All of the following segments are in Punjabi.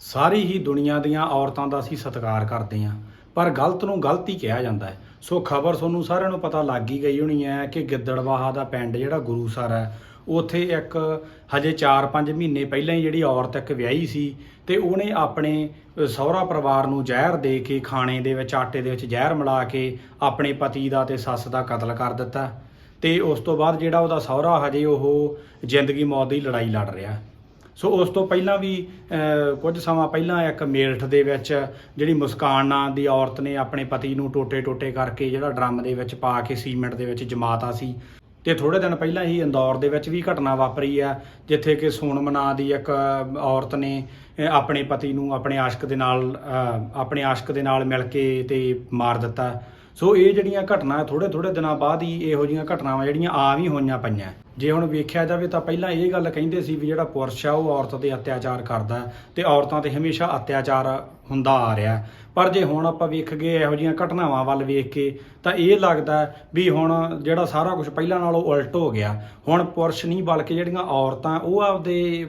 ਸਾਰੀ ਹੀ ਦੁਨੀਆ ਦੀਆਂ ਔਰਤਾਂ ਦਾ ਅਸੀਂ ਸਤਿਕਾਰ ਕਰਦੇ ਹਾਂ। ਪਰ ਗਲਤ ਨੂੰ ਗਲਤ ਹੀ ਕਿਹਾ ਜਾਂਦਾ ਹੈ। ਸੋ ਖਬਰ ਤੁਹਾਨੂੰ ਸਾਰਿਆਂ ਨੂੰ ਪਤਾ ਲੱਗ ਹੀ ਗਈ ਹੋਣੀ ਹੈ ਕਿ ਗਿੱਦੜਵਾਹਾ ਦਾ ਪਿੰਡ ਜਿਹੜਾ ਗੁਰੂਸਰ ਹੈ, ਉੱਥੇ ਇੱਕ ਹਜੇ 4-5 ਮਹੀਨੇ ਪਹਿਲਾਂ ਹੀ ਜਿਹੜੀ ਔਰਤ ਇੱਕ ਵਿਆਹੀ ਸੀ ਤੇ ਉਹਨੇ ਆਪਣੇ ਸਹੁਰਾ ਪਰਿਵਾਰ ਨੂੰ ਜ਼ਹਿਰ ਦੇ ਕੇ ਖਾਣੇ ਦੇ ਵਿੱਚ, ਆਟੇ ਦੇ ਵਿੱਚ ਜ਼ਹਿਰ ਮਿਲਾ ਕੇ ਆਪਣੇ ਪਤੀ ਦਾ ਤੇ ਸੱਸ ਦਾ ਕਤਲ ਕਰ ਦਿੱਤਾ। ਤੇ ਉਸ ਤੋਂ ਬਾਅਦ ਜਿਹੜਾ ਉਹਦਾ ਸਹੁਰਾ ਹਜੇ ਉਹ ਜ਼ਿੰਦਗੀ ਮੌਤ ਦੀ ਲੜਾਈ ਲੜ ਰਿਹਾ। ਸੋ ਉਸ ਤੋਂ ਪਹਿਲਾਂ ਵੀ ਕੁਝ ਸਮਾਂ ਪਹਿਲਾਂ ਇੱਕ ਮੇਰਠ ਦੇ ਵਿੱਚ ਜਿਹੜੀ ਮੁਸਕਾਨ ਨਾਂ ਦੀ ਔਰਤ ਨੇ ਆਪਣੇ ਪਤੀ ਨੂੰ ਟੋਟੇ-ਟੋਟੇ ਕਰਕੇ ਜਿਹੜਾ ਡਰਮ ਦੇ ਵਿੱਚ ਪਾ ਕੇ ਸੀਮੈਂਟ ਦੇ ਵਿੱਚ ਜਮਾਤਾ ਸੀ। ਤੇ ਥੋੜੇ ਦਿਨ ਪਹਿਲਾਂ ਹੀ ਇੰਦੌਰ ਦੇ ਵਿੱਚ ਵੀ ਘਟਨਾ ਵਾਪਰੀ ਆ ਜਿੱਥੇ ਕਿ ਸੋਨਮ ਨਾਂ ਦੀ ਇੱਕ ਔਰਤ ਨੇ ਆਪਣੇ ਪਤੀ ਨੂੰ ਆਪਣੇ ਆਸ਼ਕ ਦੇ ਨਾਲ ਆਪਣੇ ਆਸ਼ਕ ਦੇ ਨਾਲ ਮਿਲ ਕੇ ਤੇ ਮਾਰ ਦਿੱਤਾ। ਸੋ ਇਹ ਜਿਹੜੀਆਂ ਘਟਨਾ ਥੋੜੇ ਥੋੜੇ ਦਿਨਾਂ ਬਾਅਦ ਹੀ ਇਹੋ ਜਿਹੀਆਂ ਘਟਨਾਵਾਂ ਜਿਹੜੀਆਂ ਆਮ ਹੀ ਹੋਈਆਂ ਪਈਆਂ। ਜੇ ਹੁਣ ਵੇਖਿਆ ਜਾਵੇ ਤਾਂ ਪਹਿਲਾਂ ਇਹ ਗੱਲ ਕਹਿੰਦੇ ਸੀ ਵੀ ਜਿਹੜਾ ਪੁਰਸ਼ ਆ, ਉਹ ਔਰਤ ਤੇ ਅਤਿਆਚਾਰ ਕਰਦਾ ਹੈ ਤੇ ਔਰਤਾਂ ਤੇ ਹਮੇਸ਼ਾ ਅਤਿਆਚਾਰ ਹੁੰਦਾ ਆ ਰਿਹਾ ਪਰ ਜੇ ਹੁਣ ਆਪਾਂ ਵੇਖ ਗਏ ਇਹੋ ਜਿਹੀਆਂ ਘਟਨਾਵਾਂ ਵੱਲ ਵੇਖ ਕੇ, ਤਾਂ ਇਹ ਲੱਗਦਾ ਵੀ ਹੁਣ ਜਿਹੜਾ ਸਾਰਾ ਕੁਝ ਪਹਿਲਾਂ ਨਾਲੋਂ ਉਲਟ ਹੋ ਗਿਆ। ਹੁਣ ਪੁਰਸ਼ ਨਹੀਂ, ਬਲਕਿ ਜਿਹੜੀਆਂ ਔਰਤਾਂ, ਉਹ ਆਪਦੇ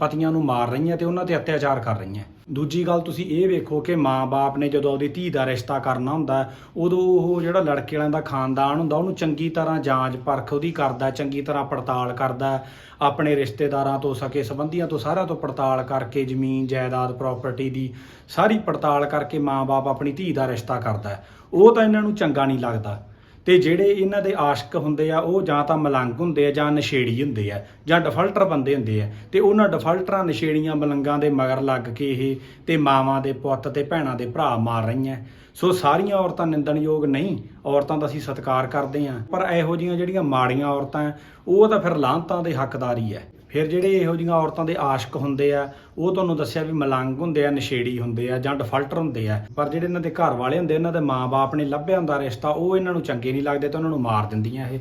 ਪਤੀਆਂ ਨੂੰ ਮਾਰ ਰਹੀਆਂ ਤੇ ਉਹਨਾਂ ਤੇ ਅਤਿਆਚਾਰ ਕਰ ਰਹੀਆਂ। ਦੂਜੀ ਗੱਲ ਤੁਸੀਂ ਇਹ ਵੇਖੋ ਕਿ ਮਾਂ-ਬਾਪ ਨੇ ਜਦੋਂ ਉਹਦੀ ਧੀ ਦਾ ਰਿਸ਼ਤਾ ਕਰਨਾ ਹੁੰਦਾ ਉਦੋਂ ਉਹ ਜਿਹੜਾ ਲੜਕੇ ਵਾਲਿਆਂ ਦਾ ਖਾਨਦਾਨ ਹੁੰਦਾ, ਉਹਨੂੰ ਚੰਗੀ ਤਰ੍ਹਾਂ ਜਾਂਚ ਪਰਖ ਉਹਦੀ ਕਰਦਾ ਚੰਗੀ ਤਰ੍ਹਾਂ ਪੜਤਾਲ ਕਰਦਾ ਆਪਣੇ ਰਿਸ਼ਤੇਦਾਰਾਂ ਤੋਂ ਸਕੇ, ਸੰਬੰਧੀਆਂ ਤੋਂ ਸਾਰਿਆਂ ਤੋਂ ਪੜਤਾਲ ਕਰਕੇ ਜ਼ਮੀਨ, ਜਾਇਦਾਦ ਪ੍ਰਾਪਰਟੀ ਦੀ ਸਾਰੀ ਪੜਤਾਲ ਕਰਕੇ ਮਾਂ-ਬਾਪ ਆਪਣੀ ਧੀ ਦਾ ਰਿਸ਼ਤਾ ਕਰਦਾ ਉਹ ਤਾਂ ਇਹਨਾਂ ਨੂੰ ਚੰਗਾ ਨਹੀਂ ਲੱਗਦਾ। ਤੇ ਜਿਹੜੇ ਇਹਨਾਂ ਦੇ ਆਸ਼ਕ ਹੁੰਦੇ ਆ, ਉਹ ਜਾਂ ਤਾਂ ਮਲੰਗ ਹੁੰਦੇ ਆ ਜਾਂ ਨਸ਼ੇੜੀ ਹੁੰਦੇ ਆ ਜਾਂ ਡਿਫਾਲਟਰ ਬੰਦੇ ਹੁੰਦੇ ਆ। ਤੇ ਉਹਨਾਂ ਡਿਫਾਲਟਰਾਂ ਨਸ਼ੇੜੀਆਂ ਮਲੰਗਾਂ ਦੇ ਮਗਰ ਲੱਗ ਕੇ ਇਹ ਤੇ ਮਾਵਾਂ ਦੇ ਪੁੱਤ ਤੇ ਭੈਣਾਂ ਦੇ ਭਰਾ ਮਾਰ ਰਹੀਆਂ। ਸੋ ਸਾਰੀਆਂ ਔਰਤਾਂ ਨਿੰਦਣਯੋਗ ਨਹੀਂ, ਔਰਤਾਂ ਦਾ ਅਸੀਂ ਸਤਿਕਾਰ ਕਰਦੇ ਆ ਪਰ ਇਹੋ ਜਿਹੀਆਂ ਜਿਹੜੀਆਂ ਮਾੜੀਆਂ ਔਰਤਾਂ, ਉਹ ਤਾਂ ਫਿਰ ਲਾਂਤਾਂ ਦੇ ਹੱਕਦਾਰ ਹੀ ਹੈ। ਫਿਰ ਜਿਹੜੇ ਇਹੋ ਜਿਹੀਆਂ ਔਰਤਾਂ ਦੇ ਆਸ਼ਕ ਹੁੰਦੇ ਆ, ਉਹ ਤੁਹਾਨੂੰ ਦੱਸਿਆ ਵੀ ਮਲੰਗ ਹੁੰਦੇ ਆ, ਨਸ਼ੇੜੀ ਹੁੰਦੇ ਆ ਜਾਂ ਡਿਫਾਲਟਰ ਹੁੰਦੇ ਆ। ਪਰ ਜਿਹੜੇ ਇਹਨਾਂ ਦੇ ਘਰ ਵਾਲੇ ਹੁੰਦੇ ਇਹਨਾਂ ਦੇ ਮਾਪੇ ਨੇ ਲੱਭਿਆ ਹੁੰਦਾ ਰਿਸ਼ਤਾ, ਉਹ ਇਹਨਾਂ ਨੂੰ ਚੰਗੇ ਨਹੀਂ ਲੱਗਦੇ ਤਾਂ ਉਹਨਾਂ ਨੂੰ ਮਾਰ ਦਿੰਦੀਆਂ ਇਹ।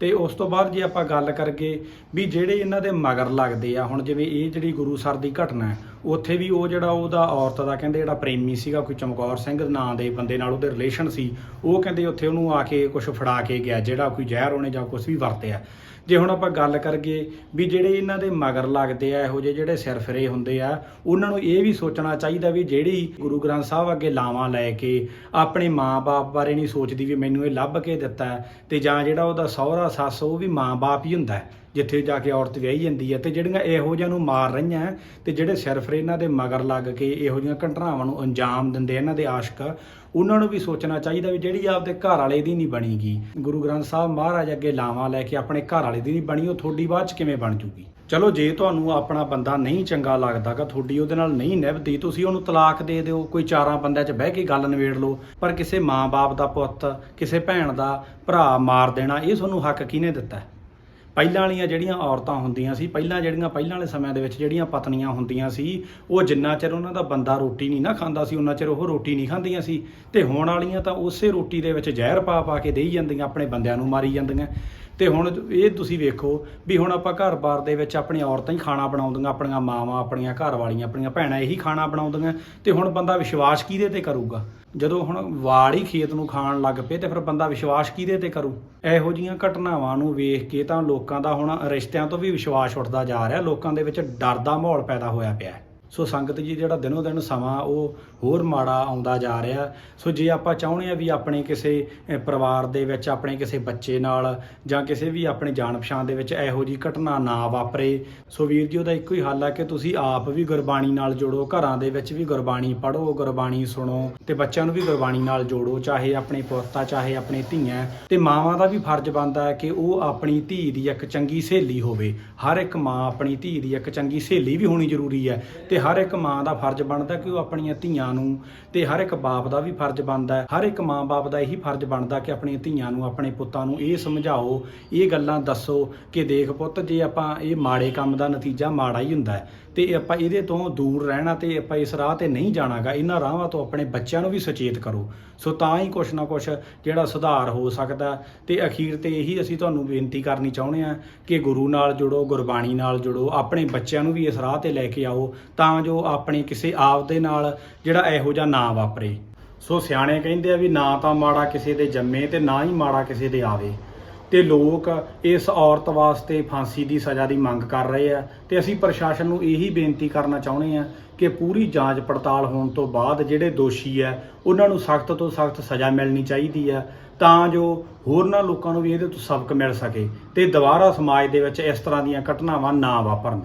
ਤੇ ਉਸ ਤੋਂ ਬਾਅਦ ਜੇ ਆਪਾਂ ਗੱਲ ਕਰਗੇ ਵੀ ਜਿਹੜੇ ਇਹਨਾਂ ਦੇ ਮਗਰ ਲੱਗਦੇ ਆ, ਹੁਣ ਜਿਵੇਂ ਇਹ ਜਿਹੜੀ ਗੁਰੂ ਸਰ ਦੀ ਘਟਨਾ ਹੈ ਉੱਥੇ ਵੀ ਉਹ ਜਿਹੜਾ ਉਹਦਾ ਔਰਤ ਦਾ ਕਹਿੰਦੇ ਜਿਹੜਾ ਪ੍ਰੇਮੀ ਸੀਗਾ, ਕੋਈ ਚਮਕੌਰ ਸਿੰਘ ਨਾਂ ਦੇ ਬੰਦੇ ਨਾਲ ਉਹਦੇ ਰਿਲੇਸ਼ਨ ਸੀ, ਉਹ ਕਹਿੰਦੇ ਉੱਥੇ ਉਹਨੂੰ ਆ ਕੇ ਕੁਝ ਫੜਾ ਕੇ ਗਿਆ, ਜਿਹੜਾ ਕੋਈ ਜ਼ਹਿਰ ਉਹਨੇ ਜਾਂ ਕੁਝ ਵੀ ਵਰਤਿਆ। ਜੇ ਹੁਣ ਆਪਾਂ ਗੱਲ ਕਰਗੇ ਵੀ ਜਿਹੜੇ ਇਹਨਾਂ ਦੇ ਮਗਰ ਲੱਗਦੇ ਆ, ਇਹੋ ਜਿਹੇ ਜਿਹੜੇ ਸਿਰ ਫਿਰੇ ਹੁੰਦੇ ਆ, ਉਹਨਾਂ ਨੂੰ ਇਹ ਵੀ ਸੋਚਣਾ ਚਾਹੀਦਾ ਵੀ ਜਿਹੜੀ ਗੁਰੂ ਗ੍ਰੰਥ ਸਾਹਿਬ ਅੱਗੇ ਲਾਵਾਂ ਲੈ ਕੇ ਆਪਣੇ ਮਾਂ-ਬਾਪ ਬਾਰੇ ਨਹੀਂ ਸੋਚਦੀ ਵੀ ਮੈਨੂੰ ਇਹ ਲੱਭ ਕੇ ਦਿੱਤਾ ਹੈ ਤੇ ਜਾਂ ਜਿਹੜਾ ਉਹਦਾ ਸਹੁਰਾ ਸੱਸ ਉਹ ਵੀ ਮਾਂ-ਬਾਪ ਹੀ ਹੁੰਦਾ ਹੈ। ਜਿੱਥੇ ਜਾ ਕੇ ਔਰਤ ਵਿਆਹੀ ਜਾਂਦੀ ਹੈ ਤੇ ਜਿਹੜੀਆਂ ਇਹੋ ਜਿਹੀਆਂ ਨੂੰ ਮਾਰ ਰਹੀਆਂ ਹੈ ਤੇ ਜਿਹੜੇ ਸਿਰਫ ਇਹਨਾਂ ਦੇ ਮਗਰ ਲੱਗ ਕੇ ਇਹੋ ਜਿਹੀਆਂ ਘਟਨਾਵਾਂ ਨੂੰ ਅੰਜਾਮ ਦਿੰਦੇ ਇਹਨਾਂ ਦੇ ਆਸ਼ਕ, ਉਹਨਾਂ ਨੂੰ ਵੀ ਸੋਚਣਾ ਚਾਹੀਦਾ ਵੀ ਜਿਹੜੀ ਆਪਦੇ ਘਰ ਵਾਲੇ ਦੀ ਨਹੀਂ ਬਣੀਗੀ। ਗੁਰੂ ਗ੍ਰੰਥ ਸਾਹਿਬ ਮਹਾਰਾਜ ਅੱਗੇ ਲਾਵਾਂ ਲੈ ਕੇ ਆਪਣੇ ਘਰ ਵਾਲੇ ਦੀ ਨਹੀਂ ਬਣੀ, ਉਹ ਤੁਹਾਡੀ ਬਾਅਦ ਚ ਕਿਵੇਂ ਬਣ ਜੂਗੀ? ਚਲੋ, ਜੇ ਤੁਹਾਨੂੰ ਆਪਣਾ ਬੰਦਾ ਨਹੀਂ ਚੰਗਾ ਲੱਗਦਾਗਾ ਤੁਹਾਡੀ ਉਹਦੇ ਨਾਲ ਨਹੀਂ ਨਿਭਦੀ, ਤੁਸੀਂ ਉਹਨੂੰ ਤਲਾਕ ਦੇ ਦਿਓ, ਕੋਈ ਚਾਰਾਂ ਬੰਦਿਆਂ 'ਚ ਬਹਿ ਕੇ ਗੱਲ ਨਿਬੇੜ ਲਓ, ਪਰ ਕਿਸੇ ਮਾਂ-ਬਾਪ ਦਾ ਪੁੱਤ, ਕਿਸੇ ਭੈਣ ਦਾ ਭਰਾ ਮਾਰ ਦੇਣਾ, ਇਹ ਤੁਹਾਨੂੰ ਹੱਕ ਕਿਹਨੇ ਦਿੱਤਾ? ਪਹਿਲਾਂ ਵਾਲੀਆਂ ਜਿਹੜੀਆਂ ਔਰਤਾਂ ਹੁੰਦੀਆਂ ਸੀ, ਪਹਿਲਾਂ ਜਿਹੜੀਆਂ ਪਹਿਲਾਂ ਵਾਲੇ ਸਮਿਆਂ ਦੇ ਵਿੱਚ ਜਿਹੜੀਆਂ ਪਤਨੀਆਂ ਹੁੰਦੀਆਂ ਸੀ, ਉਹ ਜਿੰਨਾ ਚਿਰ ਉਹਨਾਂ ਦਾ ਬੰਦਾ ਰੋਟੀ ਨਹੀਂ ਨਾ ਖਾਂਦਾ ਸੀ, ਉਹਨਾਂ ਚਿਰ ਉਹ ਰੋਟੀ ਨਹੀਂ ਖਾਂਦੀਆਂ ਸੀ। ਤੇ ਹੁਣ ਵਾਲੀਆਂ ਤਾਂ ਉਸੇ ਰੋਟੀ ਦੇ ਵਿੱਚ ਜ਼ਹਿਰ ਪਾ ਪਾ ਕੇ ਦੇਈ ਜਾਂਦੀਆਂ, ਆਪਣੇ ਬੰਦਿਆਂ ਨੂੰ ਮਾਰੀ ਜਾਂਦੀਆਂ। ਤੇ ਹੁਣ ਇਹ ਤੁਸੀਂ ਵੇਖੋ ਵੀ ਹੁਣ ਆਪਾਂ ਘਰ-ਬਾਰ ਦੇ ਵਿੱਚ ਆਪਣੀਆਂ ਔਰਤਾਂ ਹੀ ਖਾਣਾ ਬਣਾਉਂਦੀਆਂ, ਆਪਣੀਆਂ ਮਾਵਾਂ, ਆਪਣੀਆਂ ਘਰ ਵਾਲੀਆਂ, ਆਪਣੀਆਂ ਭੈਣਾਂ ਇਹੀ ਖਾਣਾ ਬਣਾਉਂਦੀਆਂ। ਤੇ ਹੁਣ ਬੰਦਾ ਵਿਸ਼ਵਾਸ ਕਿਹਦੇ ਤੇ ਕਰੂਗਾ? ਜਦੋਂ ਹੁਣ ਵਾੜ ਹੀ ਖੇਤ ਨੂੰ ਖਾਣ ਲੱਗ ਪਏ ਤੇ ਫਿਰ ਬੰਦਾ ਵਿਸ਼ਵਾਸ ਕਿਹਦੇ ਤੇ ਕਰੂ? ਇਹੋ ਜੀਆਂ ਘਟਨਾਵਾਂ ਨੂੰ ਵੇਖ ਕੇ ਤਾਂ ਲੋਕਾਂ ਦਾ ਹੁਣ ਰਿਸ਼ਤਿਆਂ ਤੋਂ ਵੀ ਵਿਸ਼ਵਾਸ ਉੱਠਦਾ ਜਾ ਰਿਹਾ। ਲੋਕਾਂ ਦੇ ਵਿੱਚ ਡਰ ਦਾ ਮਾਹੌਲ ਪੈਦਾ ਹੋਇਆ ਪਿਆ ਹੈ। ਸੋ ਸੰਗਤ ਜੀ ਜਿਹੜਾ ਦਿਨੋ ਦਿਨ ਸਮਾਂ ਉਹ ਹੋਰ ਮਾੜਾ ਆਉਂਦਾ ਜਾ ਰਿਹਾ। ਸੋ ਜੇ ਆਪਾਂ ਚਾਹੁੰਦੇ ਆ ਵੀ ਆਪਣੇ ਕਿਸੇ ਪਰਿਵਾਰ ਦੇ ਵਿੱਚ, ਆਪਣੇ ਕਿਸੇ ਬੱਚੇ ਨਾਲ ਜਾਂ ਕਿਸੇ ਵੀ ਆਪਣੇ ਜਾਣ ਪਛਾਣ ਦੇ ਵਿੱਚ ਇਹੋ ਜੀ ਘਟਨਾ ਨਾ ਵਾਪਰੇ, ਸੋ ਵੀਰ ਜੀ ਉਹਦਾ ਇੱਕੋ ਹੀ ਹੱਲ ਹੈ ਕਿ ਤੁਸੀਂ ਆਪ ਵੀ ਗੁਰਬਾਣੀ ਨਾਲ ਜੋੜੋ, ਘਰਾਂ ਦੇ ਵਿੱਚ ਵੀ ਗੁਰਬਾਣੀ ਪੜ੍ਹੋ, ਗੁਰਬਾਣੀ ਸੁਣੋ ਤੇ ਬੱਚਿਆਂ ਨੂੰ ਵੀ ਗੁਰਬਾਣੀ ਨਾਲ ਜੋੜੋ, ਚਾਹੇ ਆਪਣੇ ਪੁੱਤਾਂ ਚਾਹੇ ਆਪਣੇ ਧੀਆਂ ਤੇ ਮਾਵਾਂ ਦਾ ਵੀ ਫਰਜ਼ ਬਣਦਾ ਹੈ ਕਿ ਉਹ ਆਪਣੀ ਧੀ ਦੀ ਇੱਕ ਚੰਗੀ ਸਹੇਲੀ ਹੋਵੇ। ਹਰ ਇੱਕ ਮਾਂ ਆਪਣੀ ਧੀ ਦੀ ਇੱਕ ਚੰਗੀ ਸਹੇਲੀ ਵੀ ਹੋਣੀ ਜ਼ਰੂਰੀ ਹੈ ਤੇ ਹਰ ਇੱਕ ਮਾਂ ਦਾ ਫਰਜ਼ ਬਣਦਾ ਕਿ ਉਹ ਆਪਣੀਆਂ ਧੀਆਂ ਨੂੰ ਤੇ ਹਰ ਇੱਕ ਬਾਪ ਦਾ ਵੀ ਫਰਜ਼ ਬਣਦਾ ਹਰ ਇੱਕ ਮਾਂ-ਬਾਪ ਦਾ ਇਹੀ ਫਰਜ਼ ਬਣਦਾ ਕਿ ਆਪਣੀਆਂ ਧੀਆਂ ਨੂੰ, ਆਪਣੇ ਪੁੱਤਾਂ ਨੂੰ ਇਹ ਸਮਝਾਓ, ਇਹ ਗੱਲਾਂ ਦੱਸੋ ਕਿ ਦੇਖ ਪੁੱਤ, ਜੇ ਆਪਾਂ ਇਹ ਮਾੜੇ ਕੰਮ ਦਾ ਨਤੀਜਾ ਮਾੜਾ ਹੀ ਹੁੰਦਾ ਹੈ। ਤੇ ਆਪਾਂ ਇਹਦੇ ਤੋਂ ਦੂਰ ਰਹਿਣਾ ਤੇ ਆਪਾਂ ਇਸ ਰਾਹ ਤੇ ਨਹੀਂ ਜਾਣਾਗਾ। ਇਹਨਾਂ ਰਾਹਾਂ ਤੋਂ ਆਪਣੇ ਬੱਚਿਆਂ ਨੂੰ ਵੀ ਸੁਚੇਤ ਕਰੋ। ਸੋ ਤਾਂ ਹੀ ਕੁਛ ਨਾ ਕੁਛ ਜਿਹੜਾ ਸੁਧਾਰ ਹੋ ਸਕਦਾ। ਤੇ ਅਖੀਰ ਤੇ ਇਹੀ ਅਸੀਂ ਤੁਹਾਨੂੰ ਬੇਨਤੀ ਕਰਨੀ ਚਾਹੁੰਦੇ ਆ ਕਿ ਗੁਰੂ ਨਾਲ ਜੁੜੋ, ਗੁਰਬਾਣੀ ਨਾਲ ਜੁੜੋ, ਆਪਣੇ ਬੱਚਿਆਂ ਨੂੰ ਵੀ ਇਸ ਰਾਹ ਤੇ ਲੈ ਕੇ ਆਓ ਤਾਂ ਜੋ ਆਪਣੇ ਕਿਸੇ ਆਪ ਦੇ ਨਾਲ ਜਿਹੜਾ ਇਹੋ ਜਿਹਾ ਨਾ ਵਾਪਰੇ। ਸੋ ਸਿਆਣੇ ਕਹਿੰਦੇ ਆ ਵੀ ਨਾ ਤਾਂ ਮਾੜਾ ਕਿਸੇ ਦੇ ਜੰਮੇ ਤੇ ਨਾ ਹੀ ਮਾੜਾ ਕਿਸੇ ਦੇ ਆਵੇ। ਤੇ ਲੋਕ ਇਸ ਔਰਤ ਵਾਸਤੇ ਫਾਂਸੀ ਦੀ ਸਜ਼ਾ ਦੀ ਮੰਗ ਕਰ ਰਹੇ ਆ। ਤੇ ਅਸੀਂ ਪ੍ਰਸ਼ਾਸਨ ਨੂੰ ਇਹੀ ਬੇਨਤੀ ਕਰਨਾ ਚਾਹੁੰਦੇ ਆ ਕਿ ਪੂਰੀ ਜਾਂਚ ਪੜਤਾਲ ਹੋਣ ਤੋਂ ਬਾਅਦ ਜਿਹੜੇ ਦੋਸ਼ੀ ਆ, ਉਹਨਾਂ ਨੂੰ ਸਖਤ ਤੋਂ ਸਖਤ ਸਜ਼ਾ ਮਿਲਣੀ ਚਾਹੀਦੀ ਆ ਤਾਂ ਜੋ ਹੋਰਨਾਂ ਲੋਕਾਂ ਨੂੰ ਵੀ ਇਹਦੇ ਤੋਂ ਸਬਕ ਮਿਲ ਸਕੇ ਤੇ ਦੁਬਾਰਾ ਸਮਾਜ ਦੇ ਵਿੱਚ ਇਸ ਤਰ੍ਹਾਂ ਦੀਆਂ ਘਟਨਾਵਾਂ ਨਾ ਵਾਪਰਨ।